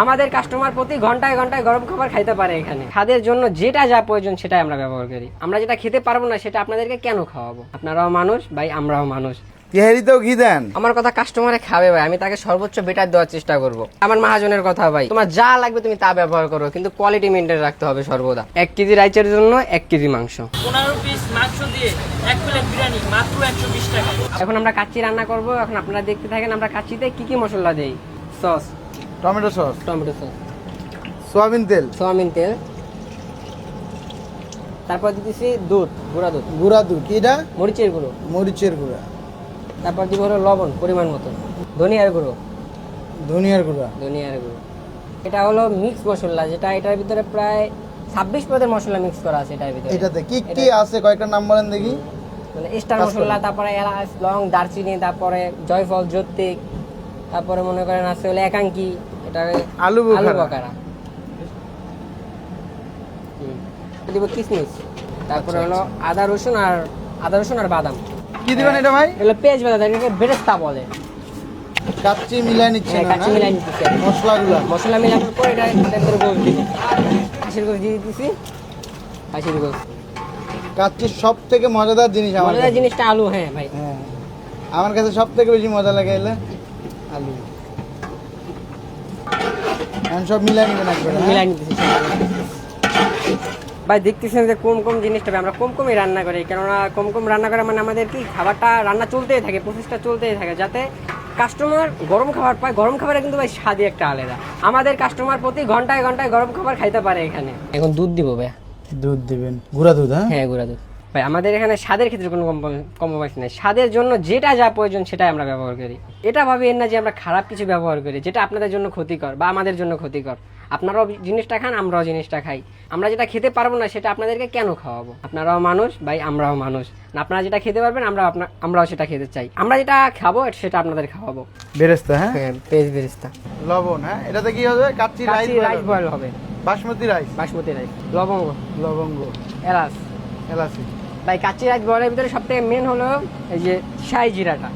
আমাদের কাস্টমার প্রতি ঘন্টায় ঘন্টায় গরম খাবার খাইতে পারে এখানে। খাদের জন্য যেটা যা প্রয়োজন সেটাই আমরা ব্যবহার করি। আমরা যেটা খেতে পারব না সেটা আপনাদেরকে কেন খাওয়াবো? আপনারাও মানুষ ভাই আমরাও মানুষ। তেহারিতেও ঘি দেন। আমার কথা কাস্টমারে খাবে ভাই। আমি তাকে সর্বোচ্চ বেটার দেওয়ার চেষ্টা করব। আমার মহাজনের কথা ভাই। তোমার যা লাগবে তুমি তা ব্যবহার করো কিন্তু কোয়ালিটি মেনটেন রাখতে হবে সর্বদা। এক কেজি রাইসের জন্য এক কেজি মাংস। পনেরো পিস মাংস দিয়ে এক প্লেট বিরিয়ানি মাত্র একশো বিশ টাকা। এখন আমরা কাচ্চি রান্না করব। এখন আপনারা দেখতে থাকেন আমরা কাচ্চিতে কি কি মশলা দেই। Sauce tomato sauce? Tomato sauce. Soybean তেল? সোয়াবিন তেল। তারপর দিতেছি দুধ গুঁড়া দুধ। গুঁড়া দুধ এটা? মরিচের গুঁড়ো। মরিচের গুঁড়া। তারপর দিব হলো লবণ পরিমাণ মতো। ধনিয়ার গুঁড়ো। ধনিয়ার গুঁড়া। ধনিয়ার গুঁড়ো। এটা হলো মিক্স মশলা যেটা এটার ভিতরে প্রায় ছাব্বিশ পদের মশলা মিক্স করা আছে এটার ভিতরে। এটাতে কি কি আছে? কয়েকটা নাম বলেন দেখি। মানে স্টার মশলা তারপরে এলাচ লং দারচিনি তারপরে জয়ফল জ্যোতিক তারপরে মনে করেন আছে হলো একাঙ্কি এটা আলু। আলু বকারা। দিব কিসমিস। তারপরে আচ্ছা, হলো আদা রসুন আর আদা রসুন আর বাদাম। কি দিবেন এটা ভাই? এগুলো পেঁয়াজ বাদাম এটাকে বেরেস্তা বলে। কাচ্চি মিলাই নিচ্ছে হ্যাঁ, কাচ্চি মিলাই আমি। মশলাগুলো। মশলা মিলানোর পর এটা এটার ভিতরে গোস দিবি হাসির গোস দিয়ে দিতেছি। হাসির গোস কাচ্চির সব থেকে মজাদার জিনিস আমার মজাদার জিনিসটা আলু হ্যাঁ ভাই। হ্যাঁ। আমার কাছে সব থেকে বেশি মজা লাগে এলে আলু। এখন সব মিলাই নিবেন একবারে হ্যাঁ? মিলাই নিতেছি ভাই দেখতেছেন যে কম কম জিনিসটা আমরা কম কমই রান্না করি কেননা কম কম রান্না করা মানে আমাদের কি খাবারটা রান্না চলতেই থাকে প্রসেসটা চলতেই থাকে যাতে কাস্টমার গরম খাবার পায়। গরম খাবারে কিন্তু ভাই স্বাদই একটা আলাদা। আমাদের কাস্টমার প্রতি ঘন্টায় ঘন্টায় গরম খাবার খাইতে পারে এখানে। এখন দুধ দিব ভাই দুধ দিবেন। গুঁড়া দুধ হ্যাঁ? হ্যাঁ গুঁড়া দুধ। ভাই আমাদের এখানে স্বাদের ক্ষেত্রে কোনো কম্প্রোমাইজ নেই। স্বাদের জন্য যেটা যা প্রয়োজন সেটাই আমরা ব্যবহার করি। এটা ভাবেন না যে আমরা খারাপ কিছু ব্যবহার করি যেটা আপনাদের জন্য ক্ষতিকর বা আমাদের জন্য ক্ষতিকর। আপনারাও জিনিসটা খান আমরাও জিনিসটা খাই। আমরা যেটা খেতে পারব না সেটা আপনাদেরকে কেন খাওয়াবো? আপনারাও মানুষ ভাই আমরাও মানুষ। আপনারা যেটা খেতে পারবেন আমরা আপনা আমরাও সেটা খেতে চাই। আমরা যেটা খাব সেটা আপনাদের খাওয়াবো। বেরেস্তা হ্যাঁ? হ্যাঁ পেঁয়াজ বেরিস্তা। লবণ হ্যাঁ? এটাতে কি হবে? কাচ্চি রাইস রাইস বয়েল হবে। বাসমতি রাইস বাসমতি রাইস লবঙ্গ। লবঙ্গ। এলাচ। এলাচি। ভাই কাচ্চি রাইস বয়েলের ভিতরে সব থেকে মেন হলো এই যে শাহি জিরাটা।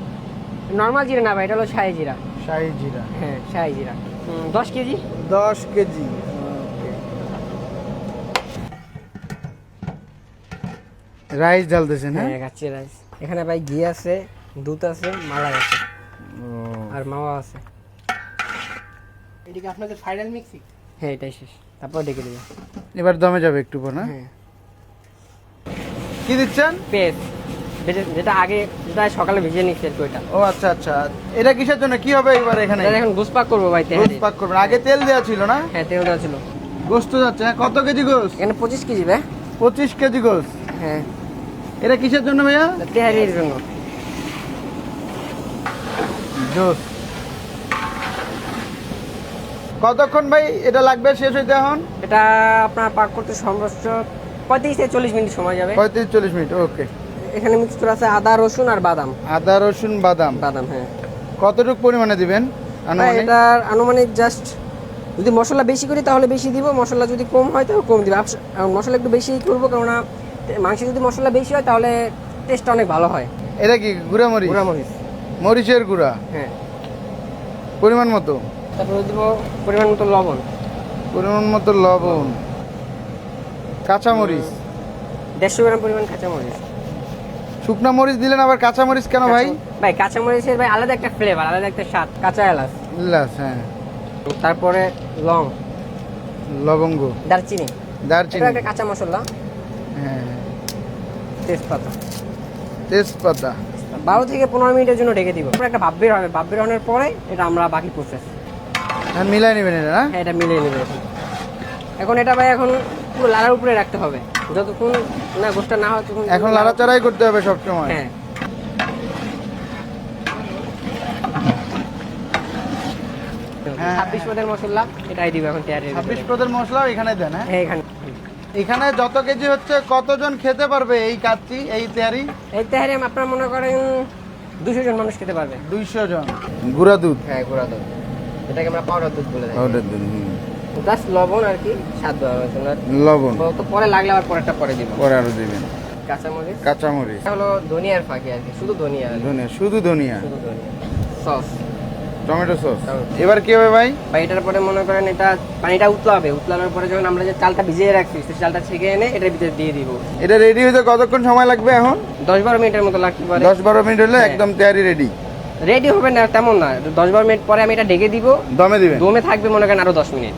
নর্মাল জিরা না ভাই এটা হলো শাহি জিরা। শাহি জিরা। হ্যাঁ শাহি জিরা। দশ কেজি? দশ কেজি। রাইস ঢালতেছেন হ্যাঁ? হ্যাঁ কাচ্চি রাইস। এখানে ভাই ঘি আছে দুধ আছে মালা আছে। আর মাওয়া আছে। এদিকে আপনাদের ফাইনাল মিক্সিং হ্যাঁ এটাই শেষ। তারপর ডেকে দেবে। এবার দমে যাবে একটু পর না? হ্যাঁ। কি দিচ্ছেন? পেস্ট। যেটা- আগে যেটা সকালে ভিজে নিচ্ছি ওইটা। ও আচ্ছা আচ্ছা। এটা কিসের জন্য? কি হবে এবার এখানে? এখন গুসপাক করব ভাই পাক করবেন। আগে তেল দেওয়া ছিল না? হ্যাঁ তেল দেওয়া ছিল। গোস্ত যাচ্ছে। হ্যাঁ কত কেজি গোস্ত? এখানে পঁচিশ কেজি ভাই। পঁচিশ কেজি গোস্ত। হ্যাঁ। এটা কিসের জন্য ভাইয়া? তেহারির জন্য। জোস কতক্ষণ ভাই এটা লাগবে শেষ হইতে এখন? এটা আপনার পাক করতে সর্বোচ্চ পঁয়ত্রিশ থেকে চল্লিশ মিনিট সময় যাবে। পঁয়ত্রিশ চল্লিশ মিনিট ওকে। এখানে আছে আদা রসুন আর বাদাম। আদা রসুন বাদাম। বাদাম হ্যাঁ। কতটুকু পরিমাণে দিবেন এটার আনুমানিক জাস্ট যদি মশলা বেশি করি তাহলে বেশি দিব মশলা যদি কম হয় তাহলে কম দিব। মশলা একটু বেশি করব কেননা মাংসে যদি মশলা বেশি হয় তাহলে টেস্ট অনেক ভালো হয়। এটা কি গুঁড়া মরিচ গুঁড়া মরিচ মরিচের গুঁড়া? হ্যাঁ। পরিমাণ মতো? তারপরে দিব পরিমাণ মতো লবণ। পরিমাণ মতো লবণ। কাঁচা মরিচ দেড়শো গ্রাম পরিমাণ কাঁচা মরিচ শুকনা মরিচ দিলেন আবার কাঁচা মরিচ কেন ভাই? ভাই কাঁচা মরিচের ভাই আলাদা একটা ফ্লেভার আলাদা একটা স্বাদ কাঁচা এলাচ। ইল্লাস, হ্যাঁ। তারপরে লং লবঙ্গ। দারচিনি। দারচিনি। একটা কাঁচা মশলা। হ্যাঁ তেজপাতা। তেজপাতা। বারো থেকে পনেরো মিনিটের জন্য ঢেকে দিব। একটা ভাব বের হবে। ভাব বের হওয়ার পরে এটা আমরা বাকি প্রসেস হ্যাঁ মিলাই নেবেন এটা না? হ্যাঁ এটা মিলিয়ে নেবে এখন এখন এটা ভাই এখন পুরো লাড়ার উপরে রাখতে হবে। যতক্ষণ না গোষ্ঠটা না হয় তখন এখন লাড়াচাড়াই করতে হবে সব সময় হ্যাঁ। হ্যাঁ। ছাব্বিশ পদের মশলা এটাই দিব এখন তৈরি ছাব্বিশ পদের মশলা এখানে দেন হ্যাঁ? হ্যাঁ এখানে। এখানে যত কেজি হচ্ছে কতজন খেতে পারবে এই কাচ্চি এই তেয়ারি এই তেহারি আপনারা মনে করেন দুশো জন মানুষ খেতে পারবে। দুইশো জন। গুঁড়া দুধ। হ্যাঁ গুঁড়া দুধ। এটাকে আমরা পাউডার দুধ বলে থাকি। পাউডার দুধ লবণ আর কি স্বাদ দেওয়ার জন্য লবণ। তো পরে লাগলে আবার পরেরটা পরে দিব। পরে আরও দেবেন। কাঁচামরিচ। হলো ধনিয়ার ফাঁকি আর কি শুধু ধনিয়া ধনিয়া শুধু ধনিয়া। শুধু ধনিয়া। সস। Tomato sauce. এবার কি হবে ভাই? এটার পরে মনে করেন এটা পানিটা উতলাবে উতলানোর পরে যখন আমরা যে চালটা ভিজিয়ে রাখছি সেই চালটা ছেঁকে এনে এটার ভিতরে দিয়ে দিব। এটা রেডি হতে কতক্ষণ সময় লাগবে এখন? দশ বারো মিনিটের মতো লাগতে পারে। দশ বারো মিনিট হলে হ্যাঁ। একদম তৈরি রেডি রেডি হবে না তেমন না। দশ বারো মিনিট পরে আমি এটা ঢেকে দিব। দমে দিবেন। দমে থাকবে মনে করেন আরও দশ মিনিট।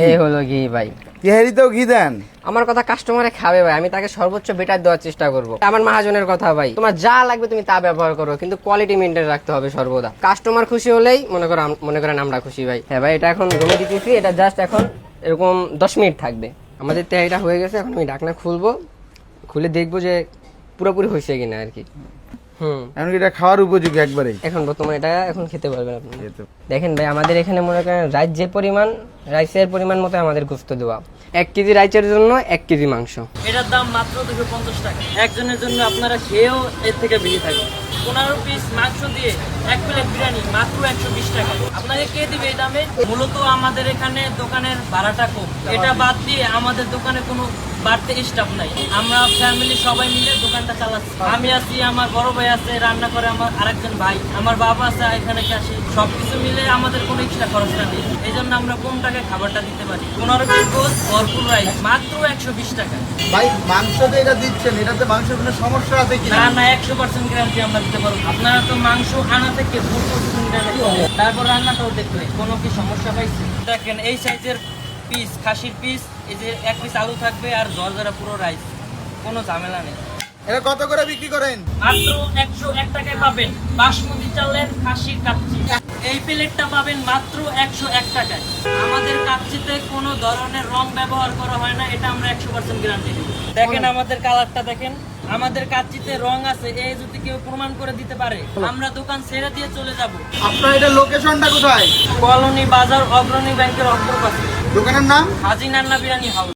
এই হলো ঘি ভাই। তেহারিতেও ঘি দেন। আমার কথা কাস্টমারে খাবে ভাই আমি তাকে সর্বোচ্চ বেটার দেওয়ার চেষ্টা করব। আমার মহাজনের কথা ভাই তোমার যা লাগবে তুমি তা ব্যবহার করো কিন্তু কোয়ালিটি মেনটেন রাখতে হবে সর্বদা। কাস্টমার খুশি হলেই মনে করো মনে করেন আমরা খুশি ভাই। হ্যাঁ ভাই এটা এখন জমে দিতেছি এটা জাস্ট এখন এরকম দশ মিনিট থাকবে। আমাদের তেহারিটা হয়ে গেছে এখন আমি ঢাকনা খুলবো খুলে দেখব যে পুরোপুরি হয়েছে কিনা আর কি। এমনকি এটা খাওয়ার উপযোগী একবারেই এখন বর্তমানে এটা এখন খেতে পারবেন আপনি। দেখেন ভাই আমাদের এখানে মনে করেন রাইস যে পরিমাণ রাইসের পরিমাণ মতো আমাদের গোস্ত দেওয়া। এক কেজি রাইসের জন্য এক কেজি মাংস। এটার দাম মাত্র দুশো পঞ্চাশ টাকা। একজনের জন্য আপনারা খেয়েও এর থেকে বেশি থাকবে পনেরো পিস মাংস দিয়ে এক প্লেট বিরিয়ানি মাত্র একশো বিশ টাকা। আপনাকে কে দিবে এই দামে? মূলত আমাদের এখানে দোকানের ভাড়াটা কম। এটা বাদ দিয়ে আমাদের দোকানে কোনো বাড়তে স্টাফ নাই। আমরা ফ্যামিলি সবাই মিলে দোকানটা চালাচ্ছি। আমি আছি আমার বড় ভাই আছে রান্না করে আমার আরেকজন ভাই। আমার বাবা আছে এখানে আসি। সবকিছু মিলে আমাদের কোনো এক্সট্রা খরচটা নেই। এই জন্য আমরা কম টাকায় খাবারটা দিতে পারি? পনেরো পিস গোস ভরপুর রাইস মাত্র একশো বিশ টাকা। ভাই মাংস এটা দিচ্ছেন এটাতে মাংসের কোনো সমস্যা আছে কি না না একশো পার্সেন্ট গ্যারান্টি আমরা দিতে পারব আপনারা তো মাংস আনা থেকে। তারপর রান্নাটাও কোনো কি সমস্যা পাইছে? দেখেন এই সাইজের পিস খাসির পিস এই যে এক পিস আলু থাকবে আর জর্জরা পুরো রাইস কোনো ঝামেলা নেই। এটা কত করে বিক্রি করেন? মাত্র একশো এক টাকায় পাবেন। বাসমতি চালের খাসির কাচ্চি। এই প্লেটটা পাবেন মাত্র একশো এক টাকায়। আমাদের কাচ্চিতে কোনো ধরনের রং ব্যবহার করা হয় না এটা আমরা একশো পার্সেন্ট গ্যারান্টি দেখেন আমাদের কালারটা দেখেন। আমাদের কাচ্চিতে রং আছে এই যদি কেউ প্রমাণ করে দিতে পারে আমরা দোকান ছেড়ে দিয়ে চলে যাব। আপনার এটা লোকেশনটা কোথায়? কলোনি বাজার অগ্রণী ব্যাংকের অগ্রপাশে দোকানের নাম? হাজি নান্না বিরিয়ানি হাউস।